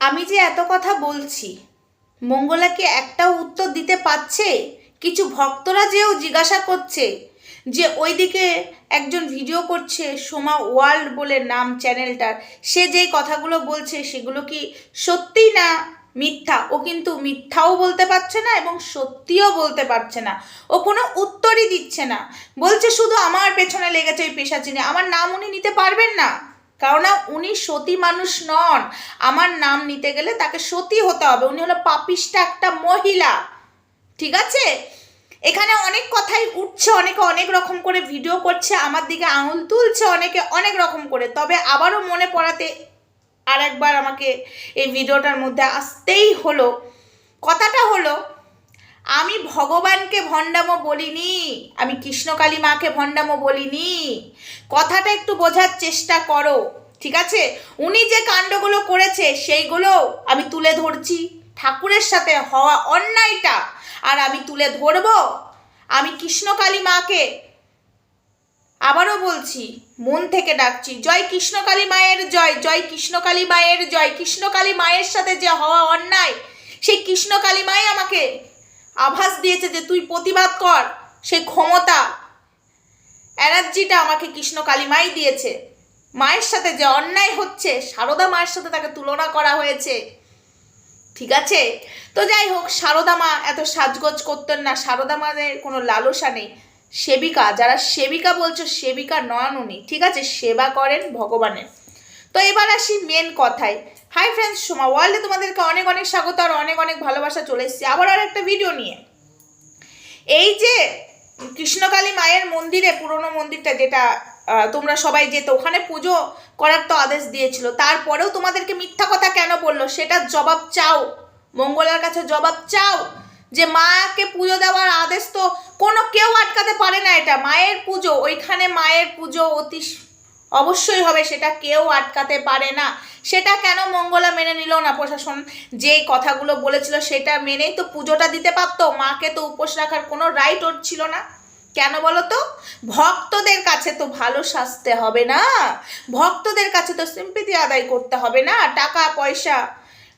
আমি যে এত কথা বলছি মঙ্গলাকে একটাও উত্তর দিতে পারছে? কিছু ভক্তরা যেও জিজ্ঞাসা করছে যে ওইদিকে একজন ভিডিও করছে, সোমা ওয়ার্ল্ড বলে নাম চ্যানেলটার, সে যেই কথাগুলো বলছে সেগুলো কি সত্যি না মিথ্যা? ও কিন্তু মিথ্যাও বলতে পারছে না এবং সত্যিও বলতে পারছে না। ও কোনো উত্তরই দিচ্ছে না। বলছে শুধু আমার পেছনে লেগেছে ওই পেশা চিনে আমার নাম উনি নিতে পারবেন না। কারণ উনি সতী মানুষ নন। আমার নাম নিতে গেলে তাকে সতী হতে হবে। উনি হলো পাপিষ্টা একটা মহিলা। ঠিক আছে? এখানে অনেক কথাই উঠছে, অনেকে অনেক রকম করে ভিডিও করছে, আমার দিকে আঙুল তুলছে, অনেকে অনেক রকম করে। তবে আবারও মনে পড়াতে আর একবার আমাকে এই ভিডিওটার মধ্যে আসতেই হলো। কথাটা আমি ভগবানকে ভণ্ডামো বলিনি, আমি কৃষ্ণকালী মাকে ভণ্ডামো বলিনি। কথাটা একটু বোঝার চেষ্টা করো, ঠিক আছে? উনি যে কাণ্ডগুলো করেছে, সেইগুলো আমি তুলে ধরছি। ঠাকুরের সাথে হওয়া অন্যায়টা আর আমি তুলে ধরবো। আমি কৃষ্ণকালী মাকে আবারও বলছি, মন থেকে ডাকছি, জয় কৃষ্ণকালী মায়ের জয় জয় কৃষ্ণকালী মায়ের জয়, কৃষ্ণকালী মায়ের সাথে যে হওয়া অন্যায়, সেই কৃষ্ণকালী মাই আমাকে আভাস দিয়েছে যে তুই প্রতিবাদ কর সেই ক্ষমতা, এনার্জিটা আমাকে কৃষ্ণ কালিমাই দিয়েছে। মায়ের সাথে যে অন্যায় হচ্ছে, সারদা মায়ের সাথে তাকে তুলনা করা হয়েছে। ঠিক আছে? তো যাই হোক, সারদা মা এত সাজগোজ করতেন না। সারদা মাদের কোনো লালসা নেই। সেবিকা, যারা সেবিকা বলছো, সেবিকা নন উনি। ঠিক আছে? সেবা করেন ভগবানের। তো এবার আসি মেন কথায়। হাই ফ্রেন্ডস সোমা ওয়ার্ল্ডে তোমাদেরকে অনেক অনেক স্বাগত আর অনেক অনেক ভালোবাসা চলে এসেছি। আবার আর একটা ভিডিও নিয়ে। এই যে কৃষ্ণকালী মায়ের মন্দিরে, পুরনো মন্দিরটা যেটা তোমরা সবাই যেত, ওখানে পুজো করার তো আদেশ দিয়েছিল। তারপরেও তোমাদেরকে মিথ্যা কথা কেন বলল? সেটার জবাব চাও। মঙ্গলার কাছে জবাব চাও যে মাকে পুজো দেওয়ার আদেশ তো কোনো কেউ আটকাতে পারে না এটা। মায়ের পুজো, ওইখানে মায়ের পুজো, অতি অবশ্যই হবে, সেটা কেউ আটকাতে পারে না। সেটা কেন মঙ্গলা মেনে নিল না প্রশাসন? যে কথাগুলো বলেছিল সেটা মেনেই তো পুজোটা দিতে পারতো। মাকে তো উপোস রাখার কোনো রাইট ওর ছিল না। কেন বলো তো? ভক্তদের কাছে তো ভালো সাজতে হবে না। ভক্তদের কাছে তো সিম্পিতি আদায় করতে হবে না। টাকা, পয়সা,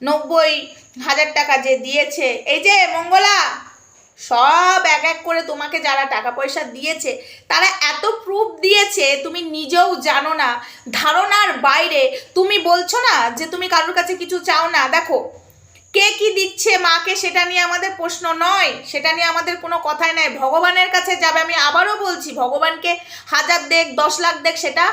নব্বই হাজার টাকা যে দিয়েছে। এই যে মঙ্গলা সব এক এক করে তোমাকে যারা টাকা পয়সা দিয়েছে, তারা এত প্রুফ দিয়েছে, তুমি নিজেও জানো না। ধারণার বাইরে তুমি বলছো না যে তুমি কারোর কাছে কিছু চাও না। দেখো, কে কি দিচ্ছে মাকে সেটা নিয়ে আমাদের প্রশ্ন নয়, সেটা নিয়ে আমাদের কোনো কথাই নাই। ভগবানের কাছে যাবে, আমি আবারও বলছি, ভগবানকে হাজার দেখ, দশ লাখ দেখ, সেটা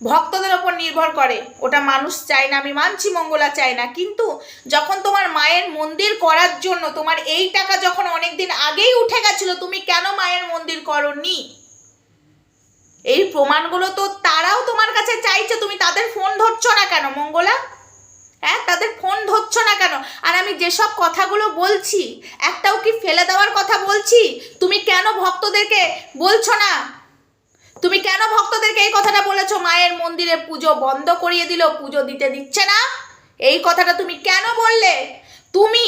ভক্তদের ওপর নির্ভর করে। ওটা মানুষ চায় না, আমি মানছি, মঙ্গলা চায় না। কিন্তু যখন তোমার মায়ের মন্দির করার জন্য তোমার এই টাকা যখন অনেক দিন আগেই উঠে গেছিল, তুমি কেন মায়ের মন্দির করনি? এই প্রমাণগুলো তো তারাও তোমার কাছে চাইছে, তুমি তাদের ফোন ধরছো না কেন, মঙ্গলা? হ্যাঁ তাদের ফোন ধরছো না কেন? আর আমি যেসব কথাগুলো বলছি, একটাও কি ফেলে দেওয়ার কথা বলছি? তুমি কেন ভক্তদেরকে বলছো না? তুমি কেন ভক্তদেরকে এই কথাটা বলেছ? মায়ের মন্দিরে পুজো বন্ধ করিয়ে দিল, পুজো দিতে দিচ্ছে না। এই কথাটা তুমি কেন বললে? তুমি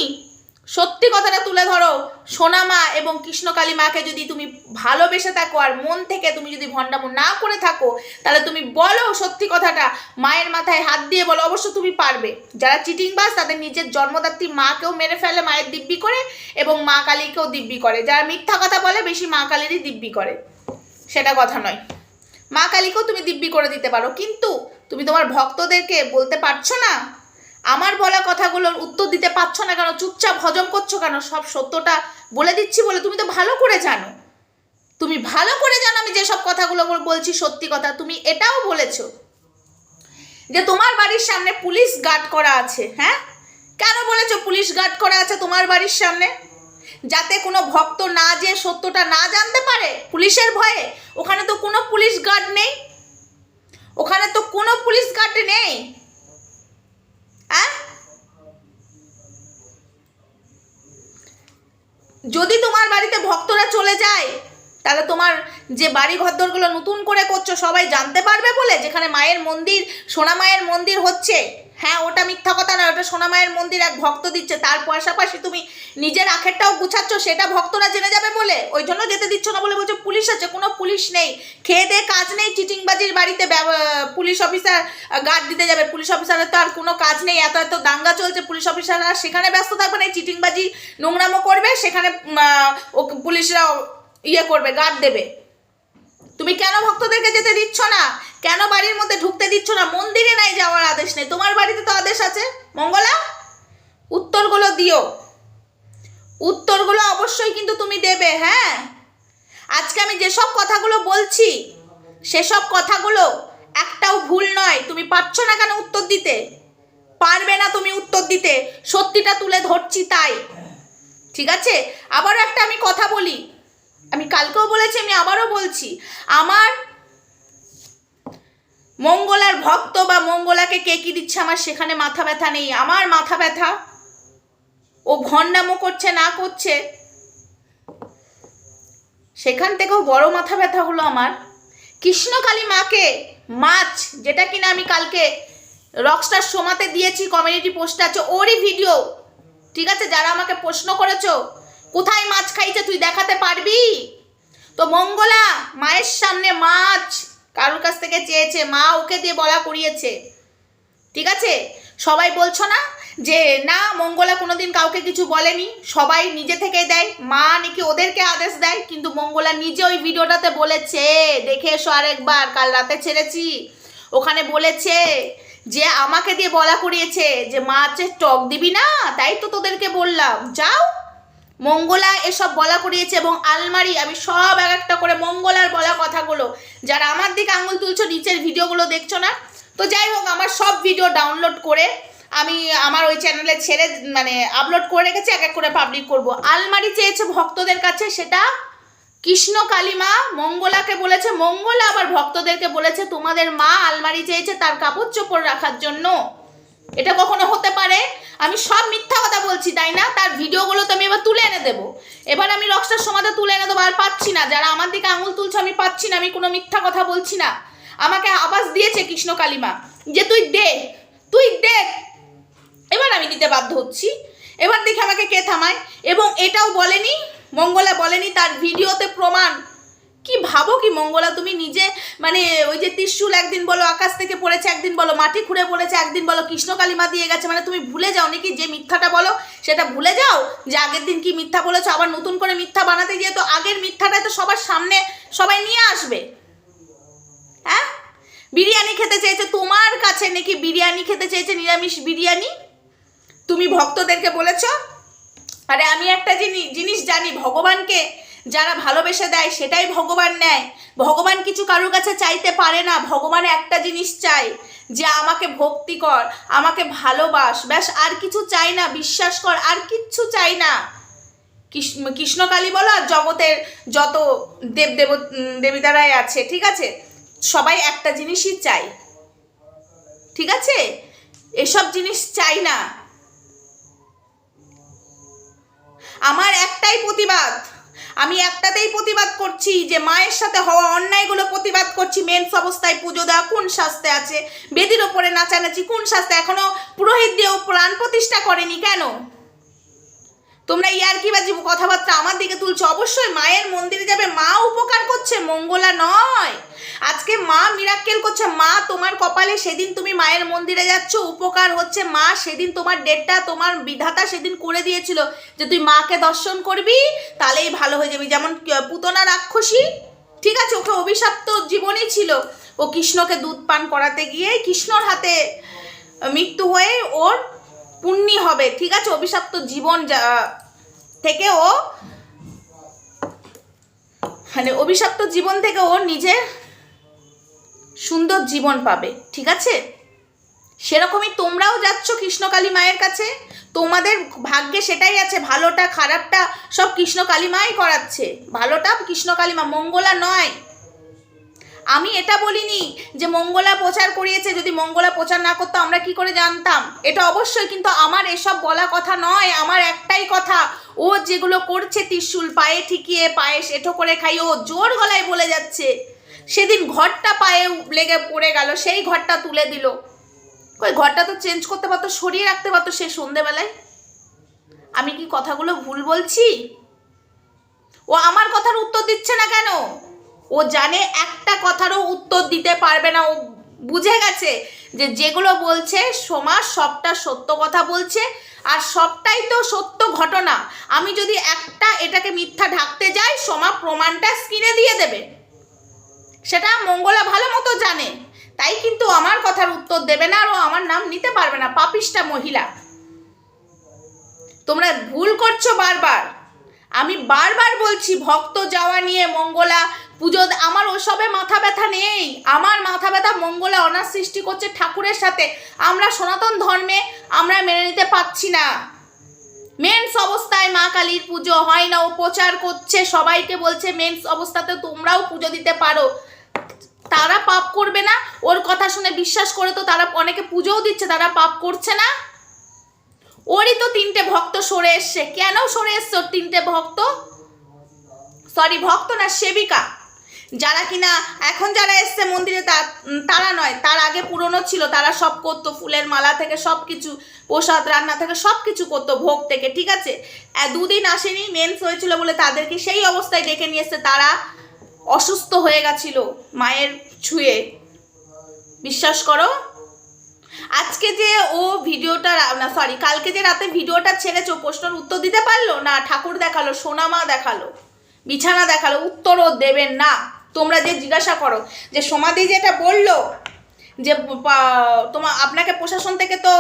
সত্যি কথাটা তুলে ধরো। সোনামা এবং কৃষ্ণকালী মাকে যদি তুমি ভালোবেসে থাকো আর মন থেকে তুমি যদি ভণ্ডামো না করে থাকো, তাহলে তুমি বলো সত্যি কথাটা। মায়ের মাথায় হাত দিয়ে বলো, অবশ্য তুমি পারবে। যারা চিটিং বাস তাদের নিজের জন্মদাত্রী মাকেও মেরে ফেলে মায়ের দিব্যি করে এবং মা কালীকেও দিব্যি করে। যারা মিথ্যা কথা বলে, বেশি মা কালীরই দিব্যি করে। সেটা কথা নয়। মা কালীকেও তুমি দিব্যি করে দিতে পারো, কিন্তু তুমি তোমার ভক্তদেরকে বলতে পারছ না? আমার বলা কথাগুলোর উত্তর দিতে পারছ না কেন? চুপচাপ হজম করছ কেন? সব সত্যটা বলে দিচ্ছি বলে তুমি তো ভালো করে জানো। তুমি ভালো করে জানো আমি যেসব কথাগুলো বলছি সত্যি কথা, তুমি এটাও বলেছ। যে তোমার বাড়ির সামনে পুলিশ গার্ড করা আছে হ্যাঁ? কেন বলেছ পুলিশ গার্ড করা আছে তোমার বাড়ির সামনে? যাতে কোনো ভক্ত না যে সত্যটা না জানতে পারে পুলিশের ভয়ে। ওখানে তো কোনো পুলিশ গার্ড নেই। ওখানে তো কোনো পুলিশ গার্ড নেই। হ্যাঁ যদি তোমার বাড়িতে ভক্তরা চলে যায়, তাহলে তোমার যে বাড়ি ঘরদরগুলো নতুন করে করছ সবাই জানতে পারবে বলে, যেখানে মায়ের মন্দির, সোনা মায়ের মন্দির হচ্ছে। হ্যাঁ ওটা মিথ্যা কথা না ওটা সোনামায়ের মন্দির, এক ভক্ত দিচ্ছে। তার পাশাপাশি তুমি নিজের আখেরটাও গুছাচ্ছ, সেটা ভক্তরা জেনে যাবে বলে। ওই জন্য যেতে দিচ্ছ না বলে বলছো, পুলিশ আছে, কোনো পুলিশ নেই। খেয়ে দিয়ে কাজ নেই, চিটিংবাজির বাড়িতে পুলিশ অফিসার গার্ড দিতে যাবে। পুলিশ অফিসারের তো আর কোনো কাজ নেই, এত এত দাঙ্গা চলছে। পুলিশ অফিসাররা সেখানে ব্যস্ত থাকবে না চিটিংবাজি নোংরামো করবে, সেখানে পুলিশরা ইয়ে করবে, গার্ড দেবে। তুমি কেন ভক্তদেরকে যেতে দিচ্ছ না? কেন বাড়ির মধ্যে ঢুকতে দিচ্ছ না? মন্দিরে নাই যাওয়ার আদেশ নেই। তোমার বাড়িতে তো আদেশ আছে। মঙ্গলা, উত্তরগুলো দিও। উত্তরগুলো অবশ্যই কিন্তু তুমি দেবে হ্যাঁ? আজকে আমি যেসব কথাগুলো বলছি, সেসব কথাগুলো একটাও ভুল নয়। তুমি পারছ না কেন উত্তর দিতে? পারবে না তুমি উত্তর দিতে। সত্যিটা তুলে ধরছি তাই। ঠিক আছে? আবারও একটা আমি কথা বলি। আমি কালকেও বলেছি, আমি আবারও বলছি। আমার মঙ্গলার ভক্ত বা মঙ্গলাকে কে কি দিচ্ছে? আমার সেখানে মাথা ব্যথা নেই। আমার মাথা ব্যথা। ও ভণ্ডামো করছে, না করছে। সেখান থেকেও বড় মাথা ব্যথা হলো আমার। কৃষ্ণকালী মাকে মাছ, যেটা কিনা আমি কালকে রকস্টার সোমাতে দিয়েছি কমিউনিটি পোস্টে আছে, ওরই ভিডিও ঠিক আছে, যারা আমাকে প্রশ্ন করেছ, কোথায় মাছ খাইছে তুই দেখাতে পারবি? তো মঙ্গলা, মায়ের সামনে মাছ। কারোর কাছ থেকে চেয়েছে, মা ওকে দিয়ে বলা করিয়েছে। ঠিক আছে? সবাই বলছো না যে, না, মঙ্গলা কোনোদিন কাউকে কিছু বলেনি, সবাই নিজে থেকে দেয়, মা নাকি ওদেরকে আদেশ দেয়, কিন্তু মঙ্গলা নিজে ওই ভিডিওটাতে বলেছে, দেখে এসো আরেকবার, কাল রাতে ছেড়েছি। ওখানে বলেছে যে, আমাকে দিয়ে বলা করিয়েছে যে মাছের টক দিবি না, তাই তো তোদেরকে বললাম, যাও। মঙ্গলা এসব বলা করিয়েছে এবং আলমারি, আমি সব এক একটা করে মঙ্গলার বলা কথাগুলো। যারা আমার দিকে আঙুল তুলছো, নিচের ভিডিওগুলো দেখছ না? তো যাই হোক, আমার সব ভিডিও ডাউনলোড করে আমি আমার ওই চ্যানেলে ছেড়ে মানে আপলোড করে রেখেছি, এক এক করে পাবলিক করব। আলমারি চেয়েছে ভক্তদের কাছে সেটা কৃষ্ণ কালিমা, মঙ্গলাকে বলেছে। মঙ্গলা আবার ভক্তদেরকে বলেছে, তোমাদের মা আলমারি চেয়েছে তার কাপড় চোপড় রাখার জন্য। এটা কখনো হতে পারে। আমি সব মিথ্যা কথা বলছি, তাই না? তার ভিডিওগুলো তো আমি এবার তুলে এনে দেবো। এবার আমি রক্সটার সমাধে তুলে এনে দেবো, আর পাচ্ছি না। যারা আমার দিকে আঙুল তুলছে, আমি পাচ্ছি না, আমি কোনো মিথ্যা কথা বলছি না। আমাকে আবাস দিয়েছে কৃষ্ণ কালিমা, যে তুই দে, তুই দেখ এবার আমি দিতে বাধ্য হচ্ছি। এবার দেখে আমাকে কে থামায়। এবং এটাও বলেনি, মঙ্গলা বলেনি, তার ভিডিওতে প্রমাণ কি ভাবো কি মঙ্গলা? তুমি নিজে মানে ওই যে ত্রিশুল একদিন বলো, আকাশ থেকে পড়েছে একদিন বলো, মাটি খুঁড়ে পড়েছে একদিন বলো, কৃষ্ণ কালিমা দিয়ে গেছে মানে তুমি ভুলে যাও নাকি যে মিথ্যাটা বলো, সেটা ভুলে যাও? যে আগের দিন কি মিথ্যা বলেছ, আবার নতুন করে মিথ্যা বানাতে গিয়ে তো আগের মিথ্যাটা তো সবার সামনে সবাই নিয়ে আসবে। হ্যাঁ? বিরিয়ানি খেতে চেয়েছে তোমার কাছে নাকি বিরিয়ানি খেতে চেয়েছে নিরামিষ বিরিয়ানি? তুমি ভক্তদেরকে বলেছ? আরে আমি একটা জিনিস জিনিস জানি, ভগবানকে যারা ভালোবেসে দেয় সেটাই ভগবান নেয়। ভগবান কিছু কারোর কাছে চাইতে পারে না ভগবান একটা জিনিস চায় যে আমাকে ভক্তি কর আমাকে ভালোবাস। ব্যাস আর কিছু চাই না বিশ্বাস কর আর কিচ্ছু চাই না। কৃষ্ণ কৃষ্ণকালী বলো আর জগতের যত দেব দেব উম, দেবীদারাই আছে ঠিক আছে? সবাই একটা জিনিসই চাই ঠিক আছে? এসব জিনিস চাই না। আমার একটাই প্রতিবাদ। আমি একটাতেই প্রতিবাদ করছি যে মায়ের সাথে হওয়া অন্যায়গুলো প্রতিবাদ করছি মেন্স অবস্থায় পুজো দেওয়া, কোন শাস্তে আছে? বেদির ওপরে নাচানাচি, কোন শাস্তে? এখনও পুরোহিত দিয়েও প্রাণ প্রতিষ্ঠা করেনি কেন? তোমরা ইয়ার্কি বাজি কথাবার্তা আমার দিকে তুলছো? অবশ্যই মায়ের মন্দিরে যাবে, মা উপকার করছে, মঙ্গলা নয়। আজকে মা মিরাক্কেল করছে। মা, তোমার কপালে সেদিন তুমি মায়ের মন্দিরে যাচ্ছ। উপকার হচ্ছে মা, সেদিন তোমার ডেটটা, তোমার বিধাতা সেদিন করে দিয়েছিল যে তুই মাকে দর্শন করবি, তাহলেই ভালো হয়ে যাবি। যেমন পুতনা রাক্ষসী, ঠিক আছে ওকে অভিশপ্ত জীবনই ছিল। ও কৃষ্ণকে দুধ পান করাতে গিয়ে কৃষ্ণর হাতে মৃত্যু হয়ে ওর পুণ্যি হবে, ঠিক আছে, অভিশপ্ত জীবন থেকে ও মানে অভিশপ্ত জীবন থেকে ও নিজের সুন্দর জীবন পাবে, ঠিক আছে? সেরকমই তোমরাও যাচ্ছ কৃষ্ণকালী মায়ের কাছে? তোমাদের ভাগ্যে সেটাই আছে, ভালোটা, খারাপটা সব কৃষ্ণকালী মাই করাচ্ছে। ভালোটা কৃষ্ণকালী মা, মঙ্গলা নয়। আমি এটা বলিনি যে মঙ্গলা প্রচার করিয়েছে, যদি মঙ্গলা প্রচার না করতো আমরা কি করে জানতাম? এটা অবশ্যই, কিন্তু আমার এসব বলা কথা নয়, আমার একটাই কথা। ও যেগুলো করছে ত্রিশুল, পায়ে ঠিকিয়ে পায়ে সেঠো করে খাই ও জোর গলায় বলে যাচ্ছে। সেদিন ঘরটা পায়ে লেগে পড়ে গেল, সেই ঘরটা তুলে দিল। ওই ঘরটা তো চেঞ্জ করতে পারতো, সরিয়ে রাখতে পারতো সে সন্ধেবেলায়। আমি কি কথাগুলো ভুল বলছি? ও আমার কথার উত্তর দিচ্ছে না কেন? ও জানে একটা কথারও উত্তর দিতে পারবে না। ও বুঝে গেছে যে যেগুলো বলছে সমাজ সবটা সত্য কথা বলছে, আর সবটাই তো সত্য ঘটনা। আমি যদি একটা এটাকে মিথ্যা ঢাকতে যাই, সোমা প্রমাণটা স্ক্রিনে দিয়ে দেবে। সেটা মঙ্গলা ভালো মতো জানে। তাই কিন্তু আমার কথার উত্তর দেবে না আর আমার নাম নিতে পারবে না, পাপিষ্টা মহিলা। তোমরা ভুল করছ বারবার। আমি বারবার বলছি, ভক্ত যাওয়া নিয়ে মঙ্গলা পুজো আমার ওসবে মাথা ব্যথা নেই। আমার মাথা ব্যথা মঙ্গলা অনার সৃষ্টি করছে ঠাকুরের সাথে। আমরা সনাতন ধর্মে আমরা মেনে নিতে পারছি না। মেন্স অবস্থায় মা কালীর পুজো হয় না, ও প্রচার করছে, সবাইকে বলছে, মেন্স অবস্থাতে তোমরাও পুজো দিতে পারো। তারা পাপ করবে না? ওর কথা শুনে বিশ্বাস করে তো তারা অনেকে পুজোও দিচ্ছে, তারা পাপ করছে না? ওরই তো তিনটে ভক্ত সরে এসছে। কেন সরে এসছে ওর তিনটে ভক্ত? সরি ভক্ত না, সেবিকা। যারা কিনা এখন যারা এসছে মন্দিরে তারা নয়, তার আগে পুরনো ছিল, তারা সব করতো, ফুলের মালা থেকে সব কিছু, প্রসাদ, রান্না থেকে সব কিছু করতো ভোগ থেকে, ঠিক আছে? দুদিন আসেনি মেন্স হয়েছিল বলে তাদেরকে সেই অবস্থায় ডেকে নিয়ে এসছে তারা। অসুস্থ হয়ে গেছিল মায়ের ছুঁয়ে। বিশ্বাস করো? আজকে যে ও ভিডিওটা না সরি কালকে যে রাতে ভিডিওটা ছেড়েছে প্রশ্নের উত্তর দিতে পারল? না, ঠাকুর দেখাল, সোনামা দেখাল, বিছানা দেখাল, উত্তরও দেবেন না। তোমরা যে জিজ্ঞাসা করো, যে সমাধি যেটা বলল, যে তোমার আপনাকে প্রশাসন থেকে তো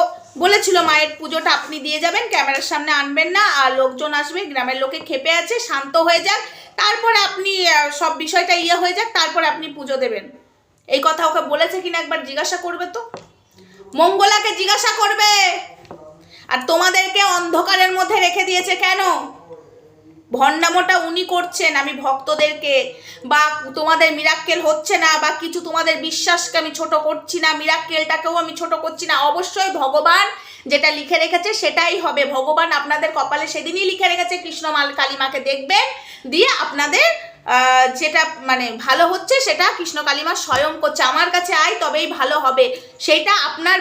বলেছিল মায়ের পুজোটা আপনি দিয়ে যাবেন, ক্যামেরার সামনে আনবেন না, আর লোকজন আসবে, গ্রামের লোকে খেপে আছে, শান্ত হয়ে যাক তারপরে আপনি সব বিষয়টা ইয়ে হয়ে যাক, তারপরে আপনি পুজো দেবেন। এই কথা ওকে বলেছে কিনা একবার জিজ্ঞাসা করবে তো? মঙ্গলাকে জিজ্ঞাসা করবে। আর তোমাদেরকে অন্ধকারের মধ্যে রেখে দিয়েছে কেন? ভণ্ডামোটা উনি করছেন, আমি ভক্তদেরকে। বা তোমাদের মিরাক্কেল হচ্ছে না, বা কিছু তোমাদের বিশ্বাসকে আমি ছোট করছি না মিরাক্কেলটাকেও আমি ছোট করছি না। অবশ্যই ভগবান যেটা লিখে রেখেছে সেটাই হবে। ভগবান আপনাদের কপালে সেদিনই লিখে রেখেছে কৃষ্ণমাল কালিমাকে দেখবেন, দিয়ে আপনাদের যেটা মানে ভালো হচ্ছে সেটা কৃষ্ণ কালিমা স্বয়ং করছে। আমার কাছে আয়, তবেই ভালো হবে। সেইটা আপনার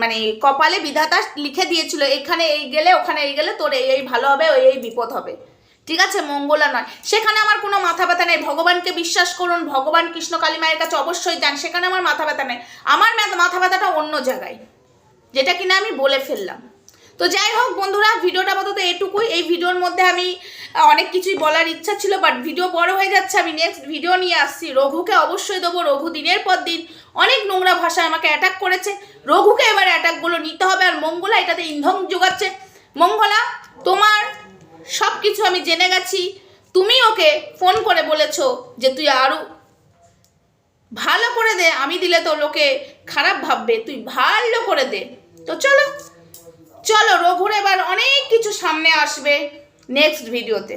মানে কপালে বিধাতা লিখে দিয়েছিল, এখানে এই গেলে, ওখানে এই গেলে, তোর এই এই ভালো হবে, ওই এই বিপদ হবে। ঠিক আছে? মঙ্গলা নয়। সেখানে আমার কোনো মাথা ব্যথা নেই। ভগবানকে বিশ্বাস করুন, ভগবান কৃষ্ণ কালী মায়ের কাছে অবশ্যই যান। সেখানে আমার মাথা ব্যথা নেই। আমার মাথা ব্যথাটা অন্য জায়গায়। যেটা কিনা আমি বলে ফেললাম। তো যাই হোক বন্ধুরা, ভিডিওটা আপাতত এটুকুই। এই ভিডিওর মধ্যে আমি অনেক কিছুই বলার ইচ্ছা ছিল বাট ভিডিও বড় হয়ে যাচ্ছে, আমি নেক্সট ভিডিও নিয়ে আসছি। রঘুকে অবশ্যই দেবো, রঘু দিনের পর দিন অনেক নোংরা ভাষায় আমাকে অ্যাটাক করেছে। রঘুকে এবার অ্যাটাকগুলো নিতে হবে, আর মঙ্গলা এটাতে ইন্ধন যোগাচ্ছে। মঙ্গলা, তোমার সব কিছু আমি জেনে গেছি। তুমি ওকে ফোন করে বলেছ যে তুই আরও ভালো করে দে, আমি দিলে তো লোকে খারাপ ভাববে, তুই ভালো করে দে। তো চলো চলো রঘুর এবার অনেক কিছু সামনে আসবে নেক্সট ভিডিওতে